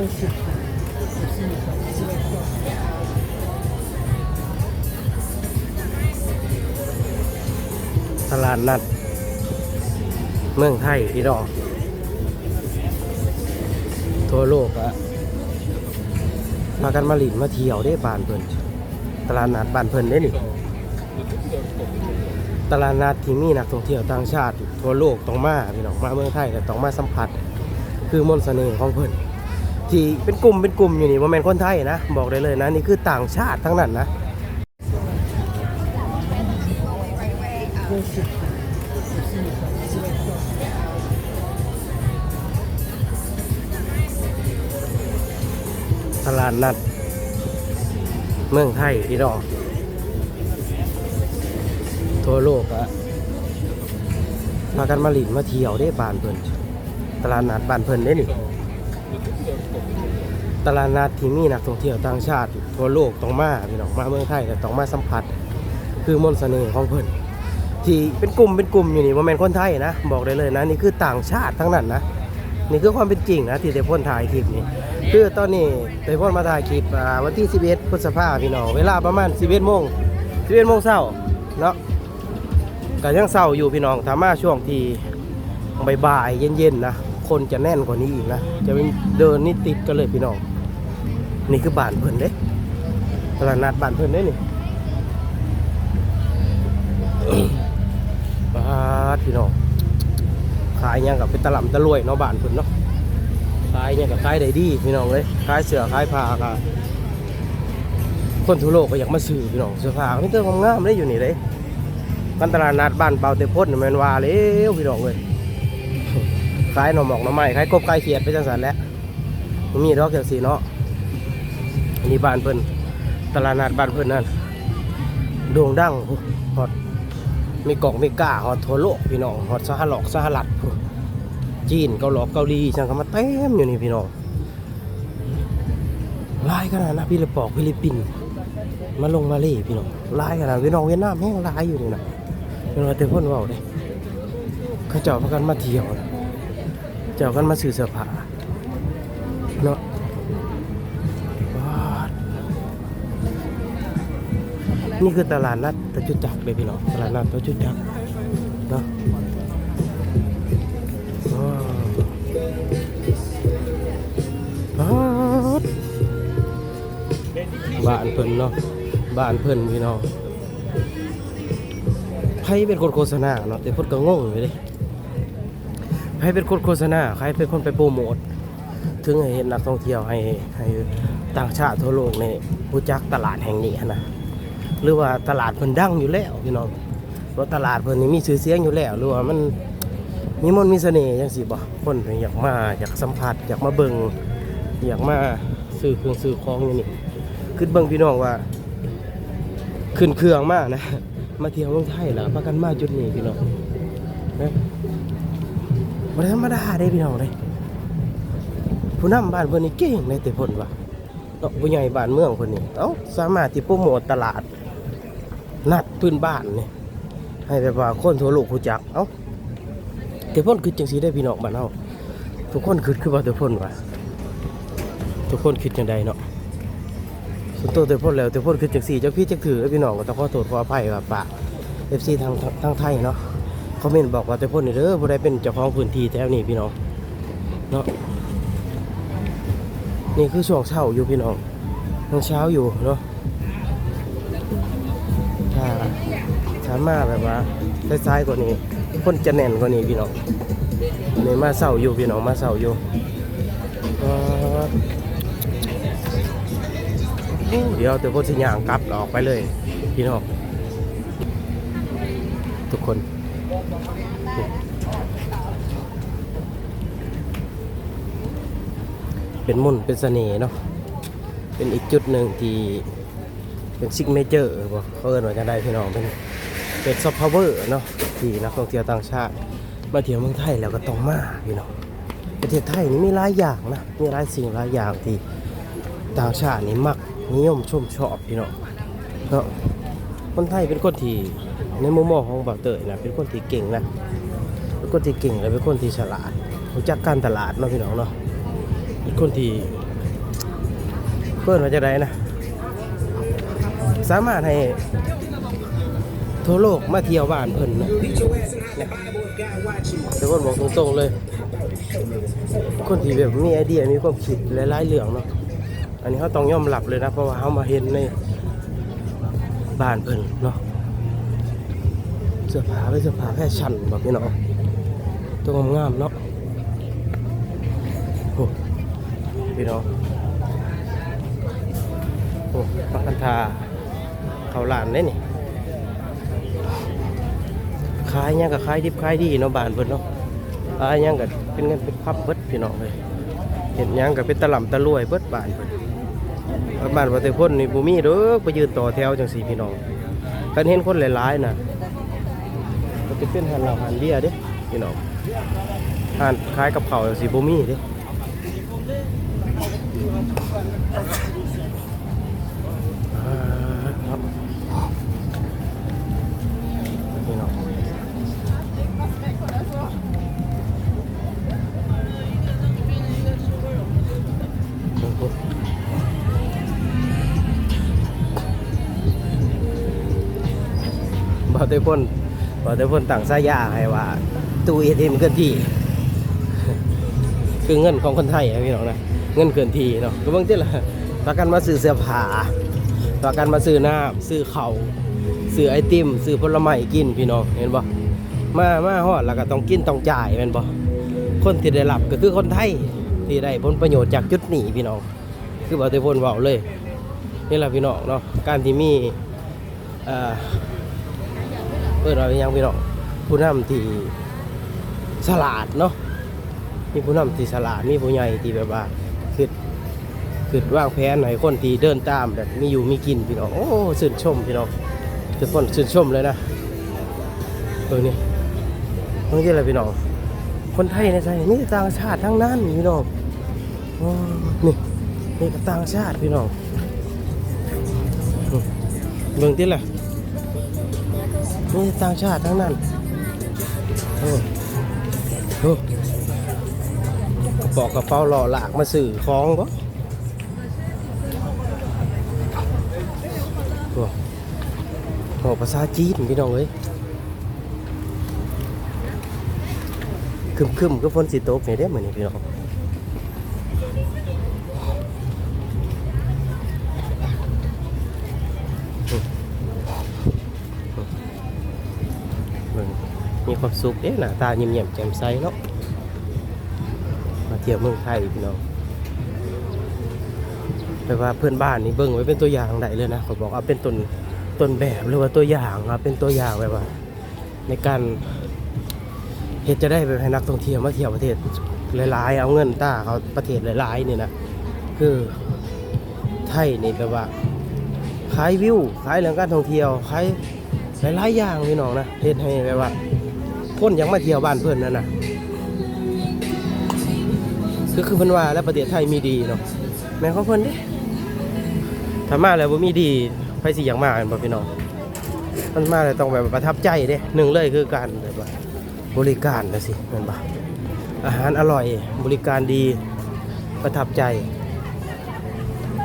ตลาดนัด เมืองไทยพี่น้องทั่วโลกอะพากันมาหลินมาเที่ยวได้บานเพิ่นตลาดนัดบานเพิ่นได้หนี่ตลาดนัดที่มีนักท่องเที่ยวต่างชาติ ทั่วโลกต้องมาพี่น้องมาเมืองไทยก็ต้องมาสัมผัส คือมนต์เสน่ห์ของเพิ่น ที่เป็นกลุ่มเป็นกลุ่มอยู่นี่ว่าแมนคนไทยนะ บอกได้เลยนะ นี่คือต่างชาติทั้งนั้นนะตลาดนัด เมืองไทยพี่น้องทั่วโลกอะพากันมาหลินมาเที่ยวได้บานเพิ่นตลาดนัดบานเพิ่นได้นี่ ตลาดนัดที่มีนักท่องเที่ยวต่างชาติทั่วโลกต้องมาพี่น้องมาเมืองไทยก็ต้องมาสัมผัส คือมนต์เสน่ห์ของเพิ่นที่เป็นกลุ่มเป็นกลุ่มอยู่นี่ว่าแม่นคนไทยนะบอกได้เลยนะนี่คือต่างชาติทั้งนั้นนะนี่คือความเป็นจริงนะที่เตพ่นถ่ายคลิปนี้คือตอนนี้เตพ่นมาถ่ายคลิปวันที่ 11พฤษภาพี่น้องเวลาประมาณ 11โมง11โมงเช้าเนาะก็ยังเช้าอยู่พี่น้องถ้ามาช่วงที่บ่ายๆเย็นๆนะ คนจะแน่นกว่านี้อีกนะ จะเป็นเดินนี่ติดกันเลยพี่น้อง นี่คือบ้านเพิ่นเด้ตลาดนัดบ้านเพิ่นเด้นี่บ้านพี่น้อง ขายยังกับเป็นตล่ำตะรวยเนาะบ้านเพิ่นเนาะ ขายยังกับขายได้ดีพี่น้องเลยขายเสือขายผ้าก็คนทั่วโลกก็อยากมาซื้อพี่น้องเสื้อผ้านี่ก็งามได้อยู่นี่เลยกันตลาดนัดบ้านเปาเตพ่นนี่แมนวาแล้วพี่น้องเลย ขายหน่อหมอกหน่อไม้ขายกบขายเขียดไปจังสันแหล้วมีดอกอย่างสีเนาะอันนี้บ้านเพิ่นตลาดนัดบ้านเพิ่นนั่นโด่งดังฮอดมีกล่องมีก้าฮอดทั่วโลกพี่น้องฮอดสหลอกสหรัฐจีนเกาหลอกเกาหลีช่างก็มาเต็มอยู่นี่พี่น้องลายขนาดนะพี่เลยปอกฟิลิปปินส์มาลงมาเลพี่น้องลายขนาดพี่น้องเวียดนามแห้งลายอยู่นี่นะเป็นว่าแต่พ่นเว่าเลยเขาเจ้าพากันมาเที่ยวนะ เจ้ากันมาซื้อเสื้อผ้าเนาะวานี่คือตลาดนัดตะจุจักเลยพี่น้องตลาดนัดตะจุจักเนาะบ้านเพิ่นเนาะบ้านเพิ่นพี่น้องใครเป็นคนโฆษณาเนาะแต่เพิ่นก็งงอยู่เลย ใครเป็นคนโฆษณาใครเป็นคนไปโปรโมทถึงให้เห็นนักท่องเที่ยวให้ให้ต่างชาติทั่วโลกนี่รู้จักตลาดแห่งนี้นะหรือว่าตลาดเพิ่นดังอยู่แล้วพี่น้องเพราะตลาดเพิ่นนี่มีชื่อเสียงอยู่แล้วหรือว่ามันมีมนต์มีเสน่ห์จังซี่บ่คนอยากมาอยากสัมผัสอยากมาเบิ่งอยากมาซื้อเครื่องซื้อของอยู่นี่ขึ้นเบิ่งพี่น้องว่า ขึ้นเครื่องมานะ มาเที่ยวเมืองไทยแล้วพากันมาจุดนี้พี่น้องนะ บธรรมดาเด้พี่น้องเด้ผู้นำบ้านเพิ่นนี่เก่งเลยแต่พ่นว่าเนาะผู้ใหญ่บ้านเมืองคนนี้เอ้าสามารถที่โปรโมทตลาด นัดพื้นบ้านนี่ให้แบบว่าคนทั่วโลกรู้จักเอ้าแต่พ่นคือจังสีได้พี่น้องบ้านเฮาทุกคนคิดคือว่าแต่พ่นว่าทุกคนคิดจังใดเนาะส่วนตัวแต่พ่นแล้วแต่พ่นคือจังสีจังพี่จังถือพี่น้องก็ต้องขอโทษขออภัยว่าปาก FC ทางทางไทยเนาะ คอมเมนต์บอกว่าแต่พ่นนี่เด้อบ่ได้เป็นเจ้าของพื้นที่แถวนี้พี่น้องเนาะนี่คือช่วงเช้าอยู่พี่น้องยังเช้าอยู่เนาะถ้าถ้ามาแบบว่าซ้ายๆกว่านี้คนจะแน่นกว่านี้พี่น้องนี่มาเช้าอยู่พี่น้องมาเช้าอยู่เดี๋ยวเดี๋ยวพนสิยางกลับออกไปเลย พี่น้องทุกคน เป็นมุ่นเป็นเสน่ห์เนาะ เป็นอีกจุดหนึ่งที่เป็นซิกเนเจอร์บ่เขาเอิ้นว่าจะได้พี่น้องเป็นเป็นซอฟต์พาวเวอร์เนาะที่นักท่องเที่ยวต่างชาติ มาเที่ยวเมืองไทยแล้วก็ต้องมาพี่น้องประเทศไทยนี่มีหลายอย่างนะมีหลายสิ่งหลายอย่างที่ต่างชาตินี่มักนิยมชมชอบพี่น้องเนาะคนไทยเป็นคนที่ ในมุมมองของบ่าวเตยนะเป็นคนที่เก่งนะเป็นคนที่เก่งและเป็นคนที่ฉลาดรู้จักการตลาดเนาะพี่น้องเนาะเป็นคนที่เพิ่อนว่าจะได้นะสามารถให้ทั่วโลกมาเที่ยวบ้านเพิ่นนะแต่คนบอกตรงๆเลย คนที่แบบมีไอเดียมีความคิดหลายๆเรื่องเนาะอันนี้เขาต้องยอมรับเลยนะ เพราะว่าเขามาเห็นในบ้านเพิ่นเนาะ เสื้อผ้าเป็นเสื้อผ้าแฟชั่นแบบนี้เนาะตัวงามๆเนาะโอ้พี่น้องโอ้ปักกันทาเขาหลานได้นี่ขายยังกับขายดิบขายดีเนาะบานเพิ่นเนาะขายังกับเป็นเงินเป็นพับเบิดพี่น้องเลยเห็นยังกับเป็นตะหล่ำตะรวยเบิดบานเพิ่นบ้านวัดเตพ้นนี่บ่มีเด้อไปยืนต่อแถวจังสี่พี่น้องกันเห็นคนหลายๆน่ะ จะเป็นหันเหล่าหันเบียร์เด้พี่น้องหันคล้ายกับเขาสีโบมี่เด้าครับพี่น้องโอ้โหบ่าเตพ่น พอแต่เพิ่นตั้งสายาให้ว่าตู้เอทีเอ็มเคลื่อนที่ คือเงินของคนไทยนะพี่น้องนะเงินเคลื่อนที่เนาะก็เบิ่งติล่ะประกันมาซื้อเสื้อผ้าประกันมาซื้อน้ำซื้อเขาซื้อไอติมซื้อผลไม้กินพี่น้องเห็นบ่มามาฮอดแล้วก็ต้องกินต้องจ่ายแม่นบ่คนที่ได้รับก็คือคนไทยที่ได้ผลประโยชน์จากจุดนี้พี่น้อง คือบ่ได้พ้นเว้าเลยนี่แหละพี่น้องเนาะการที่มี เอ่อเปิดเรายังพี่น้องผู้นำที่ฉลาดเนาะมีผู้นำที่ฉลาดมีผู้ใหญ่ที่แบบว่าคือคือวางแผนให้คนที่เดินตามแบบมีอยู่มีกินพี่น้องโอ้ชื่นชมพี่น้องทุกคนชื่นชมเลยนะเออนี่เมื่อกี้อะไรพี่น้องคนไทยในใจนี่ต่างชาติทั้งนั้นพี่น้องนี่นี่ก็ต่างชาติพี่น้องอืมเบิ่งที่แหละ นี่ต่างชาติทั้งนั้นโอ้โหกระบอกกระเป๋าหล่อหลากมาสื่อของก็โอ้โหภาษาจีนพี่น้องเอ้ยคึมคึมๆก็ฝนสีตกเนี่ยเด้เหมือนนี่พี่น้อง มีความสุขเอ๊ะหน้าตายิ้มแย้มแจ่มใสเนาะมาเที่ยวเมืองไทยพี่น้องแต่ว่าเพื่อนบ้านนี่เบิ่งไว้เป็นตัวอย่างได้เลยนะเขาบอกเอาเป็นต้นต้นแบบหรือว่าตัวอย่างเอาเป็นตัวอย่างแบบว่า ในการเฮ็ดจะได้ไปให้นักท่องเที่ยวมาเที่ยวประเทศหลาย ๆ เอาเงินต้าเขาประเทศหลายๆนี่นะคือไทยนี่แบบว่าขายวิวขายเรื่องการท่องเที่ยวขายหลายๆอย่างพี่น้องนะเฮ็ดให้แบบว่า คนอยากมาเที่ยวบ้านเพิ่นนั่นน่ะคือคือเพิ่นว่าแล้วประเทศไทยมีดีเนาะแม่ของเพิ่นเด้ถ้ามาแล้วบ่มีดีไผสิอย่ากมากันบ่พี่น้องมันมาเลยต้องแบบประทับใจเด้หนึ่งเลยคือการแบบว่าบริการนะสิแมันปะอาหารอร่อยบริการดีประทับใจ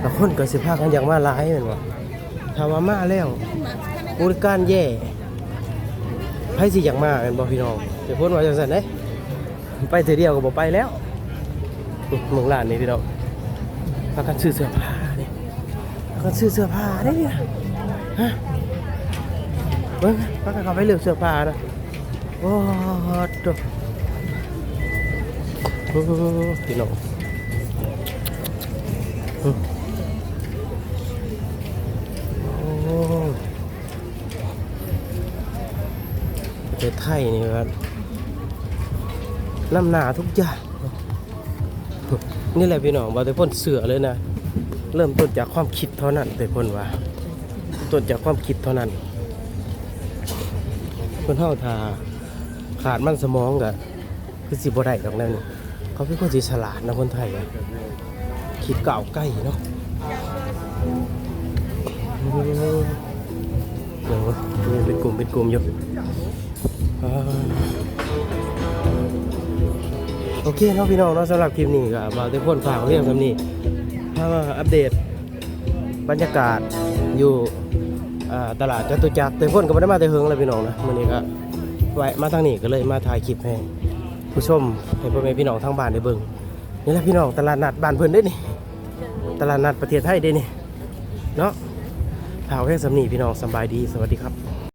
แต่คนก็สิพากันอย่างมาหลายแมันวะถ้าว่ามาแล้วบริการแย่ ให้สิอยากมาแม่นบ่พี่น้องเดี๋ยวพูดว่าจังซั่นเด้ไปเทื่อเดียวก็บ่ไปแล้วเมืองร้านนี่พี่น้องพากันซื้อเสื้อผ้าเด้พากันซื้อเสื้อผ้าเด้เนี่ยฮะเบิ้งพักกันเขาไปเลือกเสื้อผ้านะโอ้โหพี่น้อง ประเทศไทยนี่ครับน้ำหนาทุกอย่างนี่แหละพี่น้องบอกแต่พ่นเสือเลยนะ เริ่มต้นจากความคิดเท่านั้นแต่พ่นว่าต้นจากความคิดเท่านั้นคนเท่าทาขาดมันสมองกะคือสิบ่ได้ดอกนั่นเขาเป็นคนสิฉลาดนะคนไทยคิดเก่าใกล้เนาะ เดี๋ยยังเป็นกลุ่มเป็นกลุ่มอยู่โอเคเนาะพี่น้องเนาะสำหรับคลิปนี้ก็มาทุกคนฝากเรื่องคำนี้ถ้ามาอัปเดตบรรยากาศอยู่ตลาดจตุจักรแต่พ่นก็ไม่ได้มาแต่เฮิงเลยพี่น้องนะมื้อนี้ก็แวะมาทางนี้ก็เลยมาถ่ายคลิปให้ผู้ชมให้พ่อแม่พี่น้องทางบ้านได้เบิ่งนี่แหละพี่น้องตลาดนัดบ้านเพิ่นเด้นี่ตลาดนัดประเทศไทยเด้นี่เนาะ ข่าวแค่สำนีพี่น้องสบายดีสวัสดีครับ